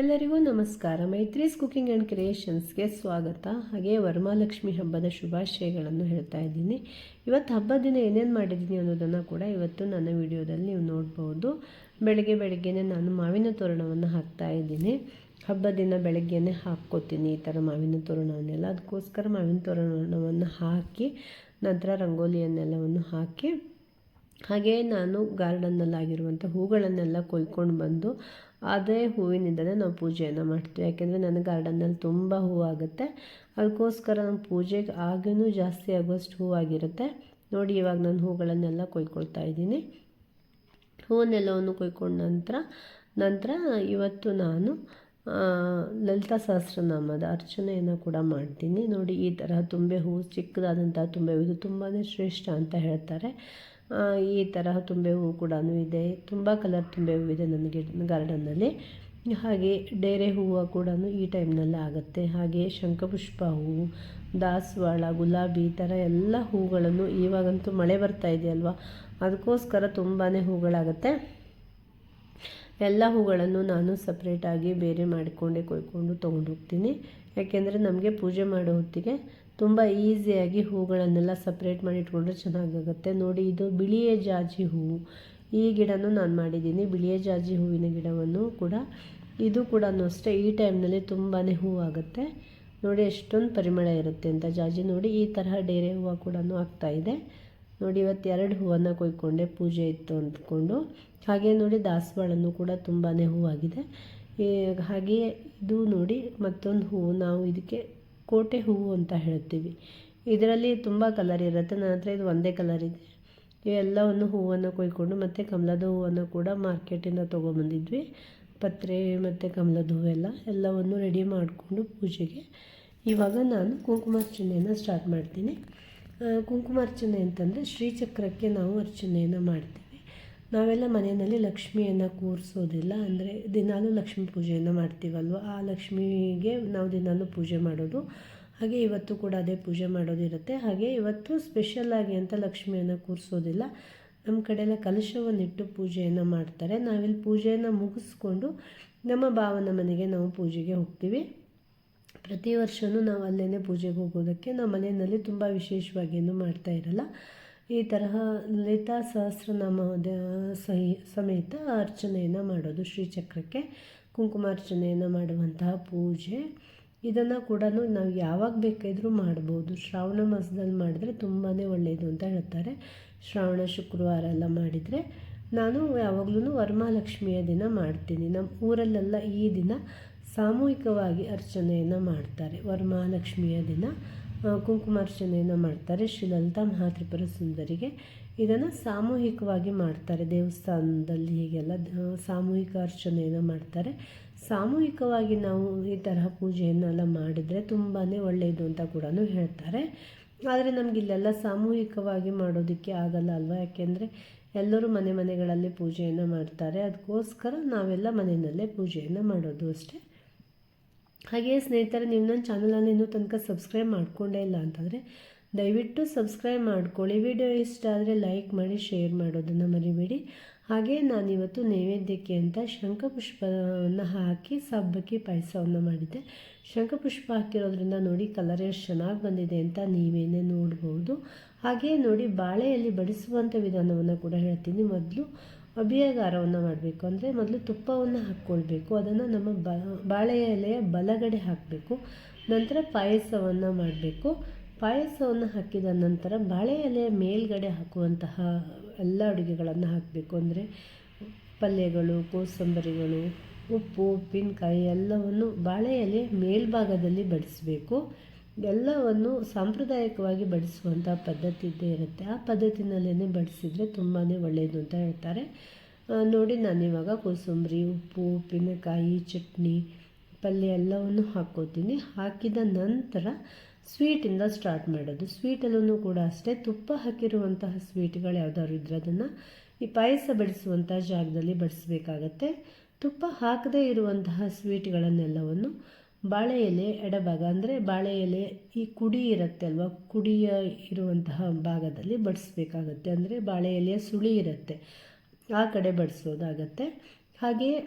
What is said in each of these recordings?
ಎಲ್ಲರಿಗೂ ನಮಸ್ಕಾರ. Maitri's cooking and ಕ್ರಿಯೇಷನ್ಸ್ಗೆ ಸ್ವಾಗತ. ಹಾಗೆ ವರಮಹಾಲಕ್ಷ್ಮಿ ಹಬ್ಬದ ಶುಭಾಶಯಗಳನ್ನು ಹೇಳ್ತಾ ಇದ್ದೀನಿ. ಇವತ್ತು ಹಬ್ಬದ ದಿನ ಏನೇನು ಮಾಡಿದ್ದೀನಿ ಅನ್ನೋದನ್ನು ಕೂಡ ಇವತ್ತು ನನ್ನ ವಿಡಿಯೋದಲ್ಲಿ ನೀವು ನೋಡ್ಬೋದು. ಬೆಳಗ್ಗೆ ಬೆಳಗ್ಗೆನೆ ನಾನು ಮಾವಿನ ತೋರಣವನ್ನು ಹಾಕ್ತಾ ಇದ್ದೀನಿ. ಹಬ್ಬದ ದಿನ ಬೆಳಗ್ಗೆನೆ ಹಾಕ್ಕೋತೀನಿ ಈ ಥರ ಮಾವಿನ ತೋರಣವನ್ನೆಲ್ಲ. ಅದಕ್ಕೋಸ್ಕರ ಮಾವಿನ ತೋರಣವನ್ನು ಹಾಕಿ, ನಂತರ ರಂಗೋಲಿಯನ್ನೆಲ್ಲವನ್ನು ಹಾಕಿ ಹಾಗೆ ನಾನು ಗಾರ್ಡನ್ನಲ್ಲಾಗಿರುವಂಥ ಹೂಗಳನ್ನೆಲ್ಲ ಕೊಯ್ಕೊಂಡು ಬಂದು ಅದೇ ಹೂವಿನಿಂದಲೇ ನಾವು ಪೂಜೆಯನ್ನು ಮಾಡ್ತೀವಿ. ಯಾಕೆಂದರೆ ನನ್ನ ಗಾರ್ಡನ್ನಲ್ಲಿ ತುಂಬ ಹೂವಾಗುತ್ತೆ ಅದಕ್ಕೋಸ್ಕರ ನಮ್ಮ ಪೂಜೆಗೆ ಆಗೂ ಜಾಸ್ತಿ ಆಗುವಷ್ಟು ಹೂವಾಗಿರುತ್ತೆ ನೋಡಿ, ಇವಾಗ ನಾನು ಹೂಗಳನ್ನೆಲ್ಲ ಕೊಯ್ಕೊಳ್ತಾ ಇದ್ದೀನಿ. ಹೂವನ್ನೆಲ್ಲವನ್ನು ಕೊಯ್ಕೊಂಡ ನಂತರ ನಂತರ ಇವತ್ತು ನಾನು ಲಲಿತಾ ಸಹಸ್ರನಾಮದ ಅರ್ಚನೆಯನ್ನು ಕೂಡ ಮಾಡ್ತೀನಿ. ನೋಡಿ, ಈ ಥರ ತುಂಬೆ ಹೂವು ಚಿಕ್ಕದಾದಂಥ ತುಂಬೆ ಇದು ತುಂಬಾ ಶ್ರೇಷ್ಠ ಅಂತ ಹೇಳ್ತಾರೆ. ಈ ತರಹ ತುಂಬೆ ಹೂವು ಕೂಡ ಇದೆ. ತುಂಬ ಕಲರ್ ತುಂಬೆ ಹೂವು ಇದೆ ನನಗೆ ಗಾರ್ಡನ್ನಲ್ಲಿ ಹಾಗೆ ಡೇರೆ ಹೂವು ಕೂಡ ಈ ಟೈಮ್ನಲ್ಲಿ ಆಗುತ್ತೆ. ಹಾಗೆ ಶಂಖಪುಷ್ಪ ಹೂವು ದಾಸವಾಳ, ಗುಲಾಬಿ ಈ ಥರ ಎಲ್ಲ ಹೂಗಳನ್ನು ಇವಾಗಂತೂ ಮಳೆ ಬರ್ತಾ ಇದೆಯಲ್ವ? ಅದಕ್ಕೋಸ್ಕರ ತುಂಬಾ ಹೂಗಳಾಗುತ್ತೆ. ಎಲ್ಲ ಹೂಗಳನ್ನು ನಾನು ಸಪ್ರೇಟಾಗಿ ಬೇರೆ ಮಾಡಿಕೊಂಡೆ, ಕೊಯ್ಕೊಂಡು ತೊಗೊಂಡು ಹೋಗ್ತೀನಿ. ಯಾಕೆಂದರೆ ನಮಗೆ ಪೂಜೆ ಮಾಡೋ ಹೊತ್ತಿಗೆ ತುಂಬ ಈಸಿಯಾಗಿ ಹೂಗಳನ್ನೆಲ್ಲ ಸಪ್ರೇಟ್ ಮಾಡಿ ಇಟ್ಕೊಂಡ್ರೆ ಚೆನ್ನಾಗಾಗುತ್ತೆ. ನೋಡಿ, ಇದು ಬಿಳಿಯ ಜಾಜಿ ಹೂವು ಈ ಗಿಡನೂ ನಾನು ಮಾಡಿದ್ದೀನಿ. ಬಿಳಿಯ ಜಾಜಿ ಹೂವಿನ ಗಿಡವನ್ನು ಕೂಡ. ಇದು ಕೂಡ ಅಷ್ಟೇ, ಈ ಟೈಮ್ನಲ್ಲಿ ತುಂಬಾ ಹೂವಾಗುತ್ತೆ ನೋಡಿ, ಎಷ್ಟೊಂದು ಪರಿಮಳ ಇರುತ್ತೆ ಅಂತ ಜಾಜಿ. ನೋಡಿ, ಈ ತರಹ ಡೇರೆ ಹೂವು ಕೂಡ ಆಗ್ತಾಯಿದೆ ನೋಡಿ, ಇವತ್ತು ಎರಡು ಹೂವನ್ನು ಕೊಯ್ಕೊಂಡೆ, ಪೂಜೆ ಇತ್ತು ಅಂದ್ಕೊಂಡು. ಹಾಗೆ ನೋಡಿ ದಾಸವಾಳನ್ನು ಕೂಡ ತುಂಬಾ ಹೂವಾಗಿದೆ. ಹಾಗೆಯೇ ಇದು ನೋಡಿ, ಮತ್ತೊಂದು ಹೂವು ನಾವು ಇದಕ್ಕೆ ಕೋಟೆ ಹೂವು ಅಂತ ಹೇಳ್ತೀವಿ. ಇದರಲ್ಲಿ ತುಂಬ ಕಲರ್ ಇರುತ್ತೆ. ನನ್ನ ಹತ್ರ ಇದು ಒಂದೇ ಕಲರ್ ಇದೆ. ಇವೆಲ್ಲವನ್ನು ಹೂವನ್ನು ಕೊಯ್ಕೊಂಡು ಮತ್ತು ಕಮಲದ ಹೂವನ್ನು ಕೂಡ ಮಾರ್ಕೆಟಿಂದ ತೊಗೊಂಬಂದಿದ್ವಿ. ಪತ್ರೆ ಮತ್ತು ಕಮಲದ ಹೂವೆಲ್ಲ ಎಲ್ಲವನ್ನು ರೆಡಿ ಮಾಡಿಕೊಂಡು ಪೂಜೆಗೆ. ಇವಾಗ ನಾನು ಕುಂಕುಮಾರ್ಚನೆಯನ್ನು ಸ್ಟಾರ್ಟ್ ಮಾಡ್ತೀನಿ. ಕುಂಕುಮಾರ್ಚನೆ ಅಂತಂದರೆ ಶ್ರೀಚಕ್ರಕ್ಕೆ ನಾವು ಅರ್ಚನೆಯನ್ನು ಮಾಡ್ತೀವಿ. ನಾವೆಲ್ಲ ಮನೆಯಲ್ಲಿ ಲಕ್ಷ್ಮಿಯನ್ನು ಕೂರಿಸೋದಿಲ್ಲ. ಅಂದರೆ ದಿನಾಲೂ ಲಕ್ಷ್ಮೀ ಪೂಜೆಯನ್ನು ಮಾಡ್ತೀವಲ್ವ? ಆ ಲಕ್ಷ್ಮಿಗೆ ನಾವು ದಿನಾಲೂ ಪೂಜೆ ಮಾಡೋದು. ಹಾಗೆ ಇವತ್ತು ಕೂಡ ಅದೇ ಪೂಜೆ ಮಾಡೋದಿರುತ್ತೆ. ಹಾಗೆ ಇವತ್ತು ಸ್ಪೆಷಲ್ಲಾಗಿ ಅಂತ ಲಕ್ಷ್ಮಿಯನ್ನು ಕೂರಿಸೋದಿಲ್ಲ. ನಮ್ಮ ಕಡೆಯೆಲ್ಲ ಕಲಶವನ್ನಿಟ್ಟು ಪೂಜೆಯನ್ನು ಮಾಡ್ತಾರೆ. ನಾವಿಲ್ಲಿ ಪೂಜೆಯನ್ನು ಮುಗಿಸ್ಕೊಂಡು ನಮ್ಮ ಭಾವನ ಮನೆಗೆ ನಾವು ಪೂಜೆಗೆ ಹೋಗ್ತೀವಿ. ಪ್ರತಿ ವರ್ಷವೂ ನಾವು ಅಲ್ಲೇ ಪೂಜೆಗೆ ಹೋಗೋದಕ್ಕೆ. ನಮ್ಮ ಮನೆಯಲ್ಲಿ ತುಂಬ ವಿಶೇಷವಾಗಿ ಏನು ಮಾಡ್ತಾ ಇರಲ್ಲ. ಈ ತರಹ ಲಲಿತಾ ಸಹಸ್ರನಾಮದ ಸಹಿ, ಸಮೇತ ಅರ್ಚನೆಯನ್ನು ಮಾಡೋದು, ಶ್ರೀಚಕ್ರಕ್ಕೆ ಕುಂಕುಮಾರ್ಚನೆಯನ್ನು ಮಾಡುವಂತಹ ಪೂಜೆ. ಇದನ್ನು ಕೂಡ ನಾವು ಯಾವಾಗ ಬೇಕಾದರೂ ಮಾಡ್ಬೋದು. ಶ್ರಾವಣ ಮಾಸದಲ್ಲಿ ಮಾಡಿದ್ರೆ ತುಂಬಾ ಒಳ್ಳೆಯದು ಅಂತ ಹೇಳ್ತಾರೆ. ಶ್ರಾವಣ, ಶುಕ್ರವಾರ ಎಲ್ಲ ಮಾಡಿದರೆ ನಾನು ಯಾವಾಗಲೂ ವರಮಹಾಲಕ್ಷ್ಮಿಯ ದಿನ ಮಾಡ್ತೀನಿ. ನಮ್ಮ ಊರಲ್ಲೆಲ್ಲ ಈ ದಿನ ಸಾಮೂಹಿಕವಾಗಿ ಅರ್ಚನೆಯನ್ನು ಮಾಡ್ತಾರೆ ವರಮಹಾಲಕ್ಷ್ಮಿಯ ದಿನ. ಕುಂಕುಮಾರ್ಚನೆಯನ್ನು ಮಾಡ್ತಾರೆ. ಶ್ರೀ ಲಲಿತಾ ಮಹಾತ್ರಿಪುರ ಸುಂದರಿಗೆ ಇದನ್ನು ಸಾಮೂಹಿಕವಾಗಿ ಮಾಡ್ತಾರೆ. ದೇವಸ್ಥಾನದಲ್ಲಿ ಹೀಗೆಲ್ಲ ಸಾಮೂಹಿಕ ಅರ್ಚನೆಯನ್ನು ಮಾಡ್ತಾರೆ. ಸಾಮೂಹಿಕವಾಗಿ ನಾವು ಈ ತರಹ ಪೂಜೆಯನ್ನೆಲ್ಲ ಮಾಡಿದರೆ ತುಂಬಾ ಒಳ್ಳೆಯದು ಅಂತ ಕೂಡ ಹೇಳ್ತಾರೆ. ಆದರೆ ನಮಗಿಲ್ಲೆಲ್ಲ ಸಾಮೂಹಿಕವಾಗಿ ಮಾಡೋದಕ್ಕೆ ಆಗಲ್ಲ ಅಲ್ವಾ? ಯಾಕೆಂದರೆ ಎಲ್ಲರೂ ಮನೆ ಮನೆಗಳಲ್ಲಿ ಪೂಜೆಯನ್ನು ಮಾಡ್ತಾರೆ. ಅದಕ್ಕೋಸ್ಕರ ನಾವೆಲ್ಲ ಮನೆಯಲ್ಲೇ ಪೂಜೆಯನ್ನು ಮಾಡೋದು ಅಷ್ಟೇ. ಹಾಗೆಯೇ ಸ್ನೇಹಿತರೆ, ನೀವು ನನ್ನ ಚಾನಲನ್ನು ಇನ್ನೂ ತನಕ ಸಬ್ಸ್ಕ್ರೈಬ್ ಮಾಡಿಕೊಂಡೇ ಇಲ್ಲ ಅಂತಂದರೆ ದಯವಿಟ್ಟು ಸಬ್ಸ್ಕ್ರೈಬ್ ಮಾಡ್ಕೊಳ್ಳಿ. ವಿಡಿಯೋ ಇಷ್ಟ ಆದರೆ ಲೈಕ್ ಮಾಡಿ, ಶೇರ್ ಮಾಡೋದನ್ನು ಮರಿಬೇಡಿ. ಹಾಗೆ ನಾನಿವತ್ತು ನೈವೇದ್ಯಕ್ಕೆ ಅಂತ ಶಂಖಪುಷ್ಪವನ್ನು ಹಾಕಿ, ಸಬ್ಬಕ್ಕಿ ಪಾಯಸವನ್ನು ಮಾಡಿದ್ದೆ. ಶಂಖಪುಷ್ಪ ಹಾಕಿರೋದ್ರಿಂದ ನೋಡಿ ಕಲರ್ ಎಷ್ಟು ಚೆನ್ನಾಗಿ ಬಂದಿದೆ ಅಂತ ನೀವೇನೇ ನೋಡ್ಬೋದು. ಹಾಗೆಯೇ ನೋಡಿ, ಬಾಳೆಯಲ್ಲಿ ಬಡಿಸುವಂಥ ವಿಧಾನವನ್ನು ಕೂಡ ಹೇಳ್ತೀನಿ. ಮೊದಲು ಅಭಿಯಗಾರವನ್ನು ಮಾಡಬೇಕು. ಅಂದರೆ ಮೊದಲು ತುಪ್ಪವನ್ನು ಹಾಕ್ಕೊಳ್ಬೇಕು. ಅದನ್ನು ನಮ್ಮ ಬ, ಬಾಳೆ ಎಲೆಯ ಬಲಗಡೆ ಹಾಕಬೇಕು. ನಂತರ ಪಾಯಸವನ್ನು ಮಾಡಬೇಕು. ಪಾಯಸವನ್ನು ಹಾಕಿದ ನಂತರ ಬಾಳೆ ಎಲೆಯ ಮೇಲ್ಗಡೆ ಹಾಕುವಂತಹ ಎಲ್ಲ ಅಡುಗೆಗಳನ್ನು ಹಾಕಬೇಕು. ಅಂದರೆ ಪಲ್ಯಗಳು, ಕೋಸಂಬರಿಗಳು, ಉಪ್ಪು, ಉಪ್ಪಿನಕಾಯಿ ಎಲ್ಲವನ್ನು ಬಾಳೆ ಎಲೆ ಮೇಲ್ಭಾಗದಲ್ಲಿ ಬಡಿಸಬೇಕು. ಎಲ್ಲವನ್ನು ಸಾಂಪ್ರದಾಯಿಕವಾಗಿ ಬಡಿಸುವಂಥ ಪದ್ಧತಿ ಇದ್ದೇ ಇರುತ್ತೆ. ಆ ಪದ್ಧತಿನಲ್ಲೇ ಬಡಿಸಿದರೆ ತುಂಬಾ ಒಳ್ಳೆಯದು ಅಂತ ಹೇಳ್ತಾರೆ. ನೋಡಿ ನಾನಿವಾಗ ಕೋಸಂಬರಿ, ಉಪ್ಪು, ಉಪ್ಪಿನಕಾಯಿ, ಚಟ್ನಿ, ಪಲ್ಯ ಎಲ್ಲವನ್ನು ಹಾಕ್ಕೋತೀನಿ. ಹಾಕಿದ ನಂತರ ಸ್ವೀಟಿಂದ ಸ್ಟಾರ್ಟ್ ಮಾಡೋದು. ಸ್ವೀಟಲ್ಲೂ ಕೂಡ ಅಷ್ಟೇ. ತುಪ್ಪ ಹಾಕಿರುವಂತಹ ಸ್ವೀಟ್ಗಳು ಯಾವ್ದಾದ್ರು ಇದ್ದರೆ ಅದನ್ನು ಈ ಪಾಯಸ ಬಡಿಸುವಂಥ ಜಾಗದಲ್ಲಿ ಬಡಿಸಬೇಕಾಗತ್ತೆ. ತುಪ್ಪ ಹಾಕದೇ ಇರುವಂತಹ ಸ್ವೀಟ್ಗಳನ್ನೆಲ್ಲವನ್ನು ಬಾಳೆ ಎಲೆ ಎಡಭಾಗ, ಅಂದರೆ ಬಾಳೆ ಎಲೆ ಈ ಕುಡಿ ಇರುತ್ತೆ ಅಲ್ವಾ ಕುಡಿಯ ಇರುವಂತಹ ಭಾಗದಲ್ಲಿ ಬಡಿಸ್ಬೇಕಾಗತ್ತೆ. ಅಂದರೆ ಬಾಳೆ ಎಲೆಯ ಸುಳಿ ಇರುತ್ತೆ, ಆ ಕಡೆ ಬಡಿಸೋದಾಗತ್ತೆ. ಹಾಗೆಯೇ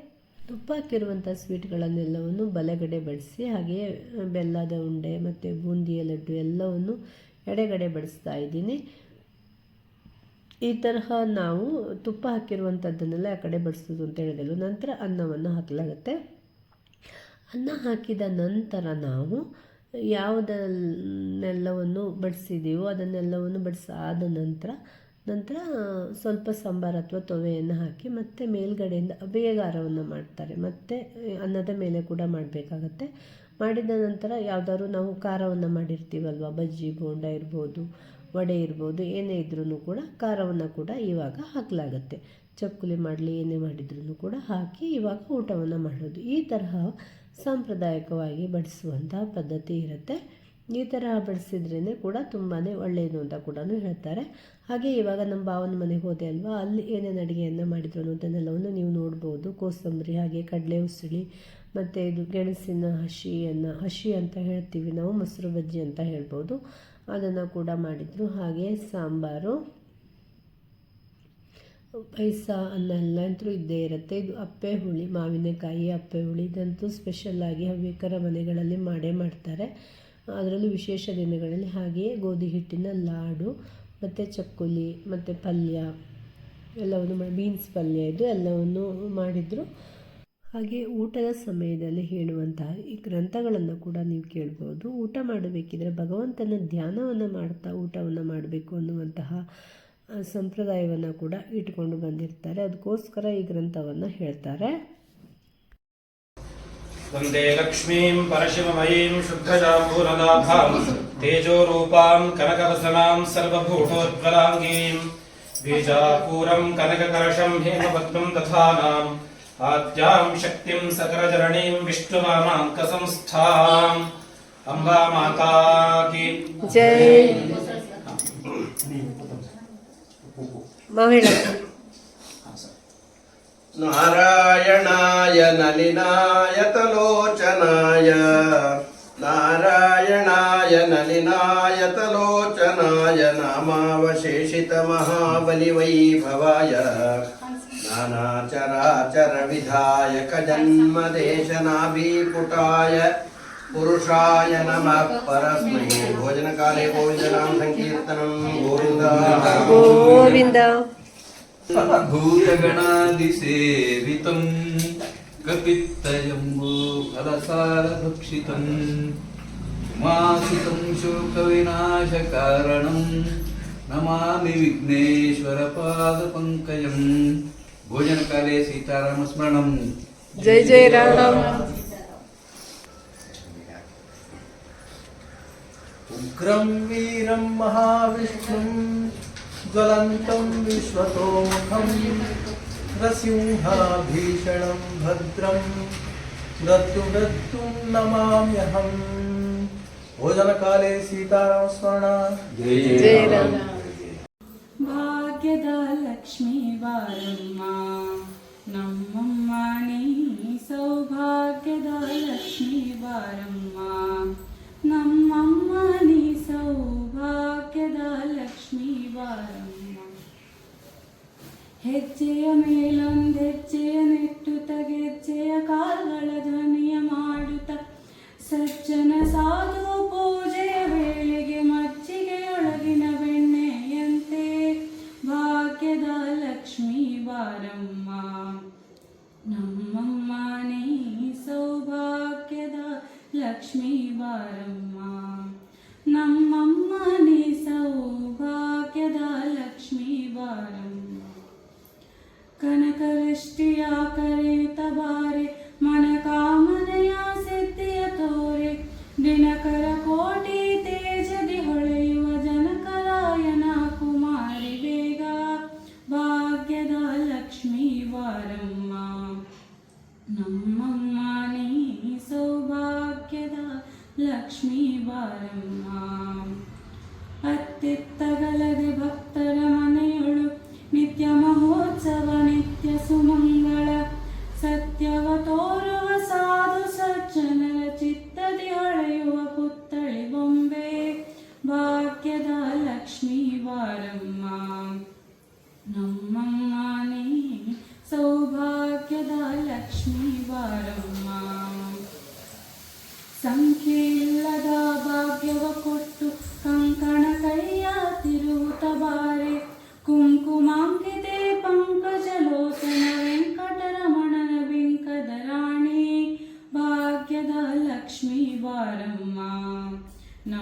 ತುಪ್ಪ ಹಾಕಿರುವಂಥ ಸ್ವೀಟ್ಗಳನ್ನೆಲ್ಲವನ್ನು ಬಲಗಡೆ ಬಡಿಸಿ ಹಾಗೆಯೇ ಬೆಲ್ಲದ ಉಂಡೆ ಮತ್ತು ಬೂಂದಿಯ ಲಡ್ಡು ಎಲ್ಲವನ್ನು ಎಡೆಗಡೆ ಬಡಿಸ್ತಾ ಇದ್ದೀನಿ. ಈ ತರಹ ನಾವು ತುಪ್ಪ ಹಾಕಿರುವಂಥದ್ದನ್ನೆಲ್ಲ ಆ ಕಡೆ ಬಡಿಸೋದು ಅಂತ ಹೇಳಿದೆವು. ನಂತರ ಅನ್ನವನ್ನು ಹಾಕಲಾಗುತ್ತೆ. ಅನ್ನ ಹಾಕಿದ ನಂತರ ನಾವು ಯಾವುದನ್ನೆಲ್ಲವನ್ನು ಬಡಿಸಿದ್ದೀವೋ ಅದನ್ನೆಲ್ಲವನ್ನು ಬಡಿಸಾದ ನಂತರ ನಂತರ ಸ್ವಲ್ಪ ಸಾಂಬಾರು ಅಥವಾ ತೊವೆಯನ್ನು ಹಾಕಿ ಮತ್ತೆ ಮೇಲ್ಗಡೆಯಿಂದ ಬೇಗಾರವನ್ನು ಮಾಡ್ತಾರೆ. ಮತ್ತೆ ಅನ್ನದ ಮೇಲೆ ಕೂಡ ಮಾಡಬೇಕಾಗತ್ತೆ. ಮಾಡಿದ ನಂತರ ಯಾವುದಾದ್ರು ನಾವು ಖಾರವನ್ನು ಮಾಡಿರ್ತೀವಲ್ವ? ಬಜ್ಜಿ, ಬೋಂಡ ಇರ್ಬೋದು, ವಡೆ ಇರ್ಬೋದು, ಏನೇ ಇದ್ರೂ ಕೂಡ ಖಾರವನ್ನು ಕೂಡ ಇವಾಗ ಹಾಕಲಾಗತ್ತೆ. ಚಕ್ಕುಲಿ ಮಾಡಲಿ, ಏನೇ ಮಾಡಿದ್ರೂ ಕೂಡ ಹಾಕಿ ಇವಾಗ ಊಟವನ್ನು ಮಾಡೋದು. ಈ ತರಹ ಸಾಂಪ್ರದಾಯಿಕವಾಗಿ ಬಡಿಸುವಂಥ ಪದ್ಧತಿ ಇರುತ್ತೆ. ಈ ಥರ ಬಡಿಸಿದ್ರೇ ಕೂಡ ತುಂಬಾ ಒಳ್ಳೆಯದು ಅಂತ ಕೂಡ ಹೇಳ್ತಾರೆ. ಹಾಗೆ ಇವಾಗ ನಮ್ಮ ಭಾವನ ಮನೆಗೆ ಹೋದೆ ಅಲ್ವಾ, ಅಲ್ಲಿ ಏನೇನು ಅಡುಗೆಯನ್ನು ಮಾಡಿದ್ರು ಅನ್ನೋದನ್ನೆಲ್ಲವನ್ನು ನೀವು ನೋಡ್ಬೋದು. ಕೋಸಂಬರಿ, ಹಾಗೆ ಕಡಲೆ ಉಸುಳಿ ಮತ್ತು ಇದು ಗೆಣಸಿನ ಹಸಿಯನ್ನು ಹಸಿ ಅಂತ ಹೇಳ್ತೀವಿ ನಾವು, ಮೊಸರು ಬಜ್ಜಿ ಅಂತ ಹೇಳ್ಬೋದು. ಅದನ್ನು ಕೂಡ ಮಾಡಿದರು. ಹಾಗೆ ಸಾಂಬಾರು. ಪಾಯಸ ಅನ್ನೆಲ್ಲ ಅಂತೂ ಇದ್ದೇ ಇರುತ್ತೆ. ಇದು ಅಪ್ಪೆ ಹುಳಿ, ಮಾವಿನಕಾಯಿ ಅಪ್ಪೆ ಹುಳಿ. ಇದಂತೂ ಸ್ಪೆಷಲ್ಲಾಗಿ ಹವ್ಯಕರ ಮನೆಗಳಲ್ಲಿ ಮಾಡೇ ಮಾಡ್ತಾರೆ. ಅದರಲ್ಲೂ ವಿಶೇಷ ದಿನಗಳಲ್ಲಿ ಹಾಗೆಯೇ ಗೋಧಿ ಹಿಟ್ಟಿನ ಲಾಡು, ಮತ್ತು ಚಕ್ಕುಲಿ, ಮತ್ತು ಪಲ್ಯ, ಎಲ್ಲವನ್ನು ಮಾಡಿ ಬೀನ್ಸ್ ಪಲ್ಯ ಇದು ಎಲ್ಲವನ್ನು ಮಾಡಿದರು. ಹಾಗೆ ಊಟದ ಸಮಯದಲ್ಲಿ ಹೇಳುವಂತಹ ಈ ಗ್ರಂಥಗಳನ್ನು ಕೂಡ ನೀವು ಕೇಳ್ಬೋದು. ಊಟ ಮಾಡಬೇಕಿದ್ರೆ ಭಗವಂತನ ಧ್ಯಾನವನ್ನು ಮಾಡ್ತಾ ಊಟವನ್ನು ಮಾಡಬೇಕು ಅನ್ನುವಂತಹ ಸಂಪ್ರದಾಯವನ್ನು ಕೂಡ ಇಟ್ಕೊಂಡು ಬಂದಿರ್ತಾರೆ ಅದಕ್ಕೋಸ್ಕರ ಈ ಗ್ರಂಥವನ್ನು ಹೇಳ್ತಾರೆ वन्दे लक्ष्मीं परशिवमयीं शुद्धजाम्बूरनाथां तेजोरूपां कनकवसनां सर्वभूतोज्ज्वलाङ्गीं बीजापूरं कनककलशं हेमपद्मं दधानाम् आद्यां शक्तिं सकलजननीं विष्णुनामाङ्कसंस्थाम् अम्बा माता की ಜೈ नारायणाय नलिनाय तलोचनाय नारायणाय नलिनाय तलोचनाय नामावशेषितमहाबलिवैभवाय नानाचराचरविधायकजन्मदेशनाभिपुटाय पुरुषाय नमः परस्मै भोजनकाले गोविन्दनाम सङ्कीर्तनं गोविन्द। गोविन्द भूतगणादिसेवितं कपित्तजम्बूफलसारभक्षितं मासितं शोकविनाशकारणं नमामि विघ्नेश्वरपादपङ्कजं। भोजनकाले सीतारामस्मरणं। जय जय राम। उग्रं महाविष्णुं ज्वलन्तं विश्वतोमुखं नृसिंहाभीषणं भद्रं दत्तुदत्तुं नमाम्यहम्। भोजनकाले सीतास्मरणा भाग्यदा सौभाग्यदा ಲಕ್ಷ್ಮೀ ಬಾರಮ್ಮ ഭക്തരമനയൊഴു നിത്യമഹോത്സവ നിത്യസുമംഗ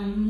become